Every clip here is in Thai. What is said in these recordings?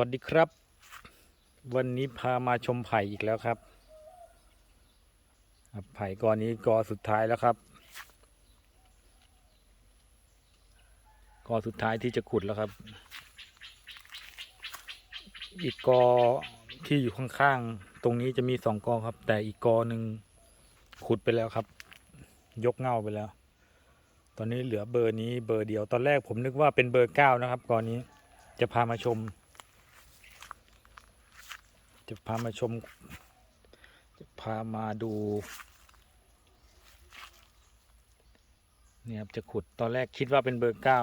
วัสดีครับ วันนี้พามาชมไผ่อีกแล้วครับ ไผ่กอนี้กอสุดท้ายแล้วครับ กอสุดท้ายที่จะขุดแล้วครับ อีกกอที่อยู่ข้างๆตรงนี้จะมีสองกอครับ แต่อีกกอหนึ่งขุดไปแล้วครับ ยกเง่าไปแล้ว ตอนนี้เหลือเบอร์นี้เบอร์เดียวตอนแรกผมนึกว่าเป็นเบอร์เก้านะครับกอนี้จะพามาชม จะพามาชม จะพามาดูเนี่ยครับจะขุดตอนแรกคิดว่าเป็นเบอร์เก้า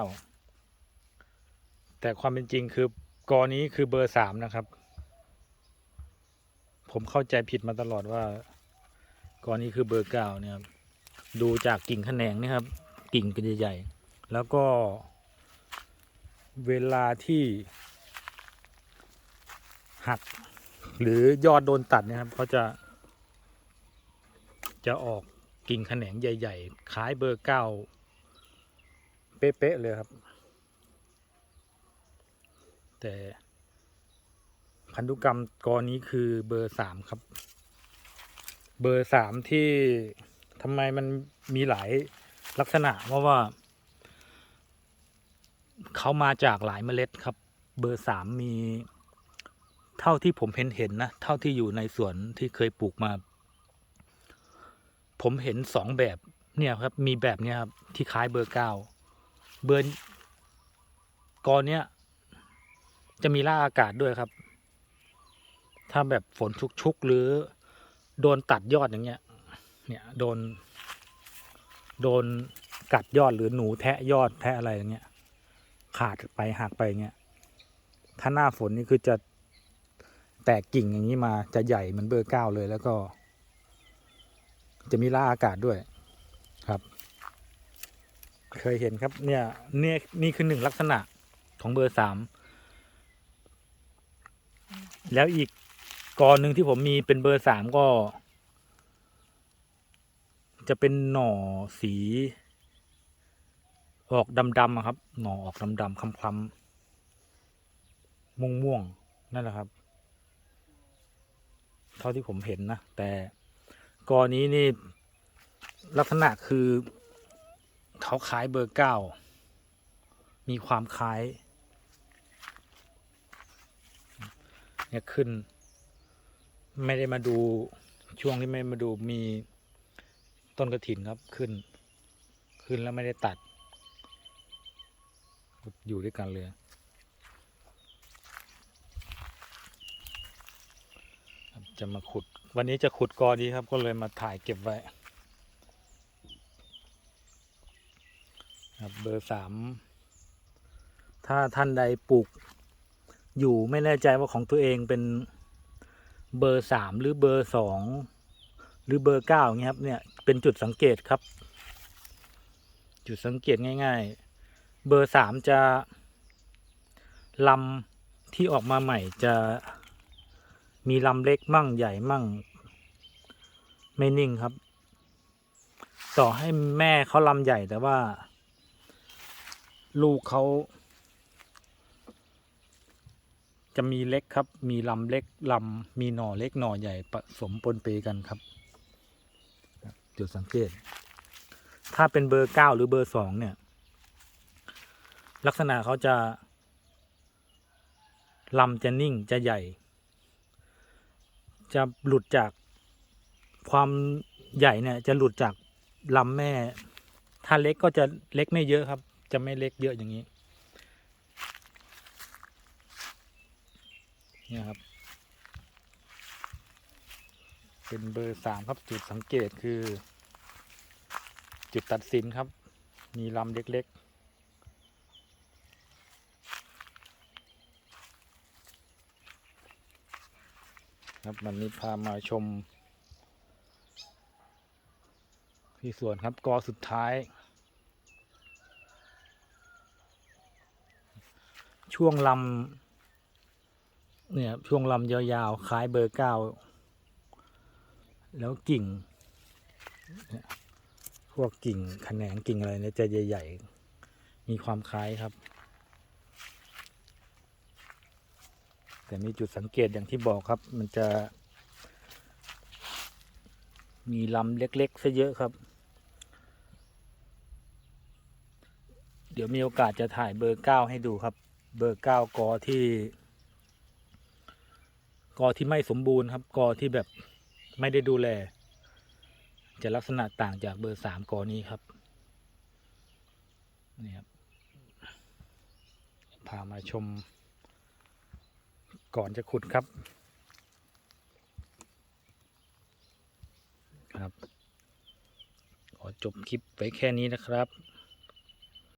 แต่ความเป็นจริงคือกอนี้คือเบอร์สามนะครับ ผมเข้าใจผิดมาตลอดว่ากอนี้คือเบอร์เก้าเนี่ยครับดูจากกิ่งแขนงนี่ครับ กิ่งเป็นใหญ่ๆแล้วก็เวลาที่หัก หรือยอดโดนตัดนะครับเขาจะ จะออกกิ่งแขนงใหญ่ ๆ คล้ายเบอร์เก้าเป๊ะๆเลยครับ แต่พันธุกรรมกอนี้คือเบอร์สามครับ เบอร์สามที่ทำไมมันมีหลายลักษณะ เพราะว่า เขามาจากหลายเมล็ดครับ เบอร์สามมี เท่าที่ผมเห็นเห็นนะ เท่าที่อยู่ในสวนที่เคยปลูกมา ผมเห็นสองแบบเนี่ยครับ มีแบบเนี้ยครับ ที่คล้ายเบอร์เก้าเบอร์กอเนี้ยจะมีล่าอากาศด้วยครับ ถ้าแบบฝนชุกๆหรือโดนตัดยอดอย่างเงี้ย เนี่ยโดน โดนกัดยอดหรือหนูแทะยอดแทะอะไรอย่างเงี้ย ขาดไปหักไปเงี้ย ถ้าหน้าฝนนี่คือจะ แตกกิ่งอย่างนี้มาจะใหญ่เหมือนเบอร์เก้าเลยแล้วก็ จะมีล่าอากาศด้วยครับ เคยเห็นครับเนี่ยเนี่ยนี่คือหนึ่งลักษณะของเบอร์สามแล้วอีกกอหนึ่งที่ผมมีเป็นเบอร์สามก็ จะเป็นหน่อสี ออกดำๆครับ หน่อออกดำๆคล้ำๆม่วงๆนั่นแหละครับ เท่าที่ผมเห็นนะ แต่กอนี้นี่ลักษณะคือเขาคล้ายเบอร์เก้ามีความคล้ายเนี่ยขึ้น ไม่ได้มาดูช่วงที่ไม่มาดูมีต้นกระถินครับขึ้น ขึ้นแล้วไม่ได้ตัด อยู่ด้วยกันเลย ครับ จะมาขุด วันนี้จะขุดกอดีครับ ก็เลยมาถ่ายเก็บไว้ครับเบอร์สามถ้าท่านใดปลูก อยู่ไม่แน่ใจว่าของตัวเองเป็นเบอร์สามหรือเบอร์สองหรือเบอร์เก้าอย่างเงี้ยครับเนี่ยเป็นจุดสังเกตครับ จุดสังเกตง่าย ๆ เบอร์สามจะลำที่ออกมาใหม่จะ มีลำเล็กมั่งใหญ่มั่ง ไม่นิ่งครับ ต่อให้แม่เขาลำใหญ่แต่ว่า ลูกเขาจะมีเล็กครับ มีลำเล็กลำมีหน่อเล็กหน่อใหญ่ผสมปนเปกันครับ จุดสังเกต ถ้าเป็นเบอร์เก้าหรือเบอร์สองเนี่ย ลักษณะเขาจะลำจะนิ่งจะใหญ่ จะหลุดจากความใหญ่เนี่ย จะหลุดจากลำแม่ ถ้าเล็กก็จะเล็กไม่เยอะครับ จะไม่เล็กเยอะอย่างนี้เนี่ยครับ เป็นเบอร์สามครับจุดสังเกตคือ จุดตัดสินครับ มีลำเล็ก ๆ ครับวันนี้พามาชม ที่สวนครับกอสุดท้าย ช่วงลำเนี่ยช่วงลำยาวๆคล้ายเบอร์เก้าแล้วกิ่ง พวกกิ่งแขนงกิ่งอะไรเนี่ยจะใหญ่ ๆ มีความคล้ายครับ แต่มีจุดสังเกตอย่างที่บอกครับ มันจะ มีลำเล็กๆซะเยอะครับ เดี๋ยวมีโอกาสจะถ่ายเบอร์เก้าให้ดูครับ เบอร์เก้ากอที่ กอที่ไม่สมบูรณ์ครับกอที่แบบไม่ได้ดูแล จะลักษณะต่างจากเบอร์สามกอนี้ครับนี่ครับพามาชม ก่อนจะขุดครับ ครับ ขอจบคลิปไว้แค่นี้นะครับ